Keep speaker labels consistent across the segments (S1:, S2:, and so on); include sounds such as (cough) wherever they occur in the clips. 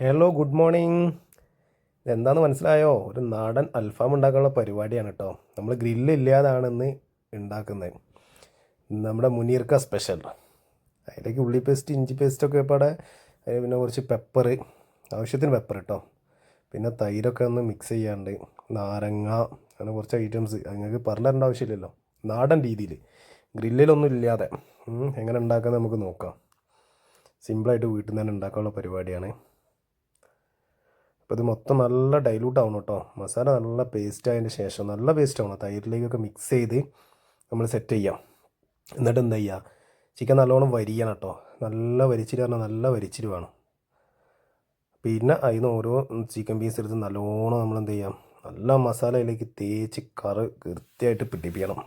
S1: Hello good morning എന്താണെന്ന് മനസ്സിലായോ? ഒരു നാടൻ അൽഫാം ഉണ്ടാക്കാനുള്ള പരിപാടിയാണ് കേട്ടോ നമ്മൾ ഗ്രില്ല് ഇല്ലാതാണ് ഇന്ന് ഉണ്ടാക്കുന്നത് നമ്മുടെ മുനീർക്ക സ്പെഷ്യൽ അതിലേക്ക് ഉള്ളി പേസ്റ്റ് ഇഞ്ചി പേസ്റ്റ് ഒക്കെ പാടെ പിന്നെ കുറച്ച് പെപ്പർ ആവശ്യത്തിന് പെപ്പർ കേട്ടോ പിന്നെ തൈരൊക്കെ ഒന്ന് മിക്സ് ചെയ്യാണ്ട് നാരങ്ങ അങ്ങനെ കുറച്ച് ഐറ്റംസ് നിങ്ങൾക്ക് പറഞ്ഞു ആവശ്യമില്ലല്ലോ. നാടൻ രീതിയിൽ ഗ്രില്ലിലൊന്നും ഇല്ലാതെ. എങ്ങനെ ഉണ്ടാക്കാൻ നമുക്ക് നോക്കാം. സിമ്പിളായിട്ട് വീട്ടിൽ നിന്ന് തന്നെ ഉണ്ടാക്കാനുള്ള പരിപാടിയാണ്. അപ്പോൾ ഇത് മൊത്തം നല്ല ഡൈലൂട്ട് ആവണം കേട്ടോ മസാല നല്ല പേസ്റ്റ് ആയതിന് ശേഷം നല്ല പേസ്റ്റ് ആവണം. തൈരിലേക്കൊക്കെ മിക്സ് ചെയ്ത് നമ്മൾ സെറ്റ് ചെയ്യാം. എന്നിട്ട് എന്താ ചെയ്യുക ചിക്കൻ നല്ലോണം വരിയണം കേട്ടോ നല്ല വരിച്ചിരി പറഞ്ഞാൽ നല്ല വരിച്ചിരി വേണം. പിന്നെ അതിന് ഓരോ ചിക്കൻ പീസ് എടുത്ത് നല്ലോണം നമ്മൾ എന്ത് ചെയ്യാം? നല്ല മസാലയിലേക്ക് തേച്ച് കറ് കൃത്യമായിട്ട് പിടിപ്പിക്കണം.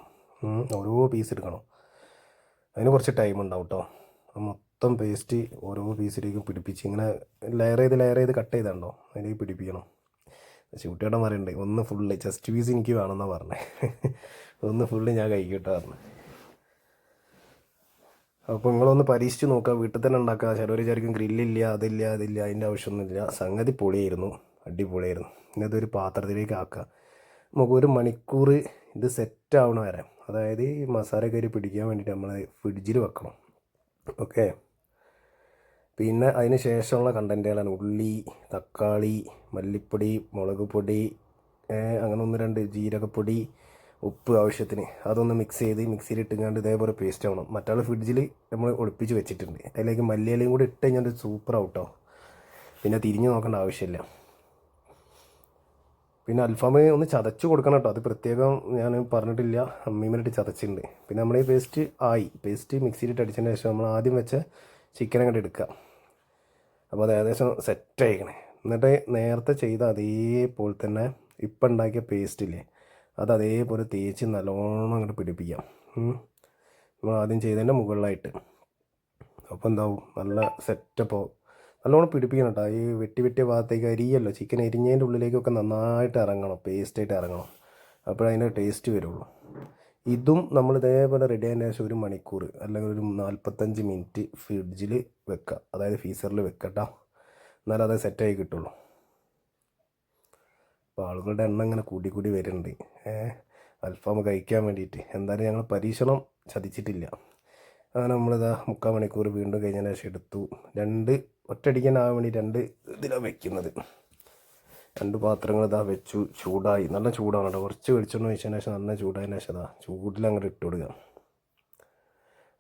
S1: ഓരോ പീസ് എടുക്കണം. അതിന് കുറച്ച് ടൈം ഉണ്ടാവും കേട്ടോ മൊത്തം പേസ്റ്റ് ഓരോ പീസിലേക്കും പിടിപ്പിച്ച് ഇങ്ങനെ ലെയർ ചെയ്ത് ലെയർ ചെയ്ത് കട്ട് ചെയ്താണ്ടോ? അതിലേക്ക് പിടിപ്പിക്കണം. ചൂട്ടേട്ടൻ പറയണ്ടേ ഒന്ന് ഫുള്ള് ചെസ്റ്റ് പീസ് എനിക്ക് വേണമെന്നാണ് പറഞ്ഞത് ഒന്ന് ഫുള്ള് ഞാൻ കഴിക്കട്ടെ പറഞ്ഞു. അപ്പോൾ നിങ്ങളൊന്ന് പരീക്ഷിച്ച് നോക്കുക. വീട്ടിൽ തന്നെ ഉണ്ടാക്കുക. ചിലവർ വിചാരിക്കും ഗ്രില്ലില്ല അതില്ല അതില്ല അതിന്റെ ആവശ്യമൊന്നുമില്ല. സംഗതി പൊളിയായിരുന്നു. അടിപൊളിയായിരുന്നു. ഇനി അതൊരു പാത്രത്തിലേക്ക് ആക്കുക. നമുക്ക് ഒരു മണിക്കൂർ ഇത് സെറ്റ് ആവണ വരെ. അതായത് ഈ മസാല കയറി പിടിക്കാൻ വേണ്ടിയിട്ട് നമ്മൾ ഫ്രിഡ്ജിൽ വെക്കണം. ഓക്കെ പിന്നെ അതിന് ശേഷമുള്ള കണ്ടന്റുകളാണ് ഉള്ളി തക്കാളി മല്ലിപ്പൊടി മുളക് പൊടി അങ്ങനെ ഒന്ന് രണ്ട് ജീരകപ്പൊടി ഉപ്പ് ആവശ്യത്തിന്. അതൊന്ന് മിക്സ് ചെയ്ത് മിക്സിയിൽ ഇട്ടുകൊണ്ട് ഇതേപോലെ പേസ്റ്റ് ആവണം. മറ്റാൾ ഫ്രിഡ്ജിൽ നമ്മൾ ഒളിപ്പിച്ച് വെച്ചിട്ടുണ്ട്. അതിലേക്ക് മല്ലിയിലയും കൂടി ഇട്ട് കഴിഞ്ഞാൽ സൂപ്പർ ആവട്ടോ പിന്നെ തിരിഞ്ഞ് നോക്കേണ്ട ആവശ്യമില്ല. പിന്നെ അൽഫാമ് ഒന്ന് ചതച്ച് കൊടുക്കണം കേട്ടോ. അത് പ്രത്യേകം ഞാൻ പറഞ്ഞിട്ടില്ല. അമ്മീമിലിട്ട് ചതച്ചിട്ടുണ്ട്. പിന്നെ നമ്മൾ ഈ പേസ്റ്റ് ആയി പേസ്റ്റ് മിക്സിയിലിട്ട് അടിച്ചതിന് ശേഷം നമ്മൾ ആദ്യം വെച്ച ചിക്കൻ അങ്ങോട്ട് എടുക്കുക അപ്പോൾ അത് ഏകദേശം സെറ്റ് ആയിക്കണേ. എന്നിട്ട് നേരത്തെ ചെയ്ത അതേപോലെ തന്നെ ഇപ്പം ഉണ്ടാക്കിയ പേസ്റ്റില്ലേ അത് അതേപോലെ തേച്ച് നല്ലോണം അങ്ങോട്ട് പിടിപ്പിക്കാം. നമ്മൾ ആദ്യം ചെയ്തതിന്റെ മുകളിലായിട്ട്. അപ്പോൾ എന്താവും? നല്ല സെറ്റപ്പോ നല്ലോണം പിടിപ്പിക്കണം കേട്ടോ. ഈ വെട്ടി വെട്ടിയ ഭാഗത്തേക്ക് അരിയല്ലോ. ചിക്കൻ എരിഞ്ഞതിന്റെ ഉള്ളിലേക്കൊക്കെ നന്നായിട്ട് ഇറങ്ങണം പേസ്റ്റായിട്ട് ഇറങ്ങണം. അപ്പോഴതിന്റെ ടേസ്റ്റ് വരുള്ളൂ. ഇതും നമ്മൾ ഇതേപോലെ റെഡി ആയതിന് ശേഷം ഒരു മണിക്കൂർ അല്ലെങ്കിൽ ഒരു നാൽപ്പത്തഞ്ച് മിനിറ്റ് ഫ്രിഡ്ജിൽ വെക്കുക അതായത് ഫീസറിൽ വെക്കട്ടോ. എന്നാലും അത് സെറ്റായി കിട്ടുള്ളൂ. അപ്പോൾ ആളുകളുടെ എണ്ണം ഇങ്ങനെ കൂടി കൂടി വരുന്നുണ്ട്. അൽഫാം കഴിക്കാൻ വേണ്ടിയിട്ട്. എന്തായാലും ഞങ്ങൾ പരീക്ഷണം ചതിച്ചിട്ടില്ല. അങ്ങനെ നമ്മളിതാ മുക്കാൽ മണിക്കൂർ വീണ്ടും കഴിഞ്ഞതിന് ശേഷം എടുത്തു. രണ്ട് ഒറ്റയടിക്കാനാവാൻ വേണ്ടി രണ്ട് ഇതിലാണ് വെക്കുന്നത്. രണ്ട് പാത്രങ്ങൾ ഇതാ വെച്ചു ചൂടായി. നല്ല ചൂടാണ് കേട്ടോ. കുറച്ച് വെളിച്ചെണ്ണ ഒഴിച്ചതിന് ശേഷം നല്ല ചൂടായതിന് ശേഷം ഇതാ ചൂടിൽ അങ്ങോട്ട് ഇട്ട് കൊടുക്കുക.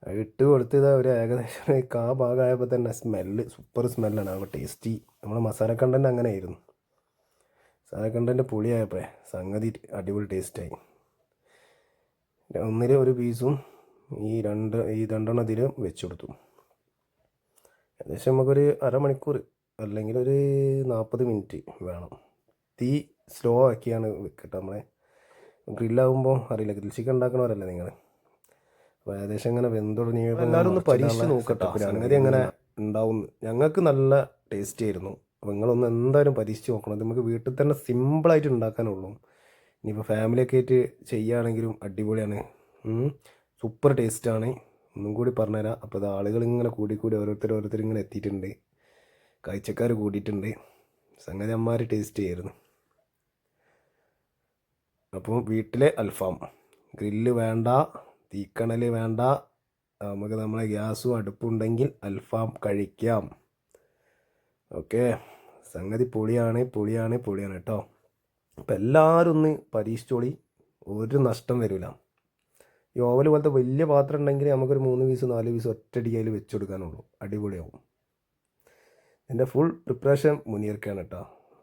S1: അത് ഇട്ട് കൊടുത്ത് ഇതാ ഒരു ഏകദേശം കാ ഭാഗമായപ്പോൾ തന്നെ സ്മെല്ല് സൂപ്പർ സ്മെല്ലാണ് അപ്പോൾ ടേസ്റ്റി നമ്മൾ മസാല കണ്ടന്റ് അങ്ങനെ ആയിരുന്നു. മസാല കണ്ടന്റ് പുളിയായപ്പോഴേ സംഗതി അടിപൊളി ടേസ്റ്റായി ഒന്നിൽ ഒരു പീസും ഈ രണ്ട് ഈ രണ്ടെണ്ണത്തിൽ വെച്ച് കൊടുത്തു. ഏകദേശം നമുക്കൊരു അരമണിക്കൂർ അല്ലെങ്കിൽ ഒരു നാൽപ്പത് മിനിറ്റ് വേണം. തീ സ്ലോ ആക്കിയാണ് വെക്കട്ടെ നമ്മളെ. ഗ്രില്ലാകുമ്പോൾ അറിയില്ല. ഗ്രിൽ ചിക്കൻ ഉണ്ടാക്കണവരല്ലേ നിങ്ങൾ അപ്പോൾ ഏകദേശം ഇങ്ങനെ വെന്തുടങ്ങിയപ്പോൾ എല്ലാവരും ഒന്ന് പരീക്ഷിച്ച് നോക്കട്ടെ. സംഗതി എങ്ങനെ ഉണ്ടാവും ഞങ്ങൾക്ക് നല്ല ടേസ്റ്റ് ആയിരുന്നു. അപ്പോൾ നിങ്ങളൊന്ന് എന്തായാലും പരീക്ഷിച്ച് നോക്കണം. നമുക്ക് വീട്ടിൽ തന്നെ സിമ്പിളായിട്ട് ഉണ്ടാക്കാനുള്ളൂ. ഇനിയിപ്പോൾ ഫാമിലിയൊക്കെ ആയിട്ട് ചെയ്യുകയാണെങ്കിലും അടിപൊളിയാണ്. സൂപ്പർ ടേസ്റ്റാണ് ഒന്നും കൂടി പറഞ്ഞുതരാം. അപ്പോൾ ഇത് ആളുകൾ ഇങ്ങനെ കൂടി കൂടി ഓരോരുത്തർ ഓരോരുത്തർ ഇങ്ങനെ എത്തിയിട്ടുണ്ട്. കാഴ്ചക്കാർ കൂടിയിട്ടുണ്ട്. സംഗതി അമ്മാരി ടേസ്റ്റ് ചെയ്യായിരുന്നു. അപ്പോൾ വീട്ടിലെ അൽഫാം. ഗ്രില്ല് വേണ്ട തീക്കണൽ വേണ്ട നമുക്ക് നമ്മളെ ഗ്യാസും അടുപ്പുണ്ടെങ്കിൽ അൽഫാം കഴിക്കാം. ഓക്കെ? സംഗതി പൊളിയാണ് പൊളിയാണ് പൊളിയാണ് കേട്ടോ. അപ്പം എല്ലാവരും ഒന്ന് പരീക്ഷിച്ചോളി. ഒരു നഷ്ടം വരില്ല ഈ ഓവൽ പോലത്തെ വലിയ പാത്രം ഉണ്ടെങ്കിൽ നമുക്കൊരു മൂന്ന് പീസ് നാല് പീസ് ഒറ്റയടിക്ക് വെച്ചു വെച്ച് കൊടുക്കാനുള്ളൂ. അടിപൊളിയാവും. എന്റെ ഫുൾ പ്രിപ്പറേഷൻ മുനീർക്കാണ് കേട്ടോ.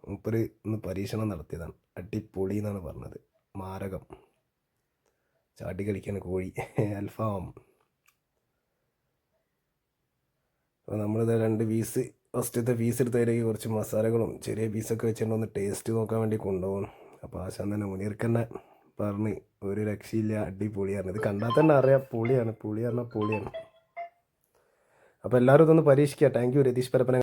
S1: മുപ്പര് ഒന്ന് പരീക്ഷണം നടത്തിയതാണ്. അടിപൊളി എന്നാണ് പറഞ്ഞത്. മാരകം. ചാടി കളിക്കാൻ കോഴി. (laughs) അൽഫാം. അപ്പോൾ നമ്മളിത് രണ്ട് പീസ് ഫസ്റ്റത്തെ പീസ് എടുത്തതിലേക്ക് കുറച്ച് മസാലകളും ചെറിയ പീസൊക്കെ വെച്ചിട്ട് ഒന്ന് ടേസ്റ്റ് നോക്കാൻ വേണ്ടി കൊണ്ടുപോകണം അപ്പോൾ ആശാൻ തന്നെ മുനീർക്കന്നെ പറഞ്ഞ് ഒരു രക്ഷയില്ല അടിപൊളിയാണ് ഇത് കണ്ടാൽ തന്നെ അറിയാം പൊളിയാണ് പുളി പറഞ്ഞാൽ പൊളിയാണ്. അപ്പോൾ എല്ലാവരും ഇതൊന്ന് പരീക്ഷിക്കുക താങ്ക് യു രതീഷ് പരപ്പന